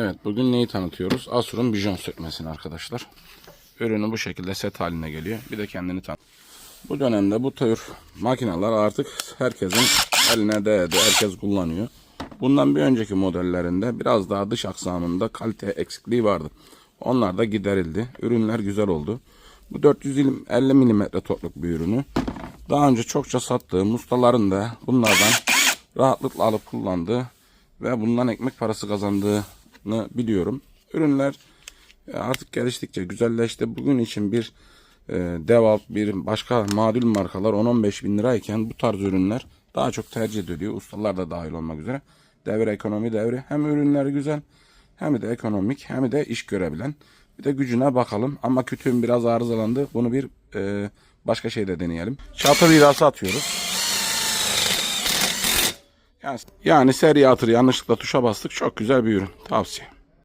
Evet bugün neyi tanıtıyoruz? Asur'un bijon sökmesini arkadaşlar. Ürünü bu şekilde set haline geliyor. Bir de kendini tanıt. Bu dönemde bu tür makineler artık herkesin eline değdi. Herkes kullanıyor. Bundan bir önceki modellerinde biraz daha dış aksamında kalite eksikliği vardı. Onlar da giderildi. Ürünler güzel oldu. Bu 450 mm tortluk bir ürünü. Daha önce çokça sattığım ustaların da bunlardan rahatlıkla alıp kullandığı ve bundan ekmek parası kazandığını biliyorum. Ürünler e, artık geliştikçe güzelleşti. Bugün için bir e, Devalt, bir başka madül markalar 10-15 bin lirayken bu tarz ürünler daha çok tercih ediliyor. Ustalar da dahil olmak üzere. Devre ekonomi devri. Hem ürünleri güzel hem de ekonomik hem de iş görebilen. Bir de gücüne bakalım. Ama kütüğüm biraz arızalandı. Bunu bir e, başka şeyde deneyelim. Çatı vidası atıyoruz. Yani, yani seri atır yanlışlıkla tuşa bastık. Çok güzel bir ürün. Tavsiye.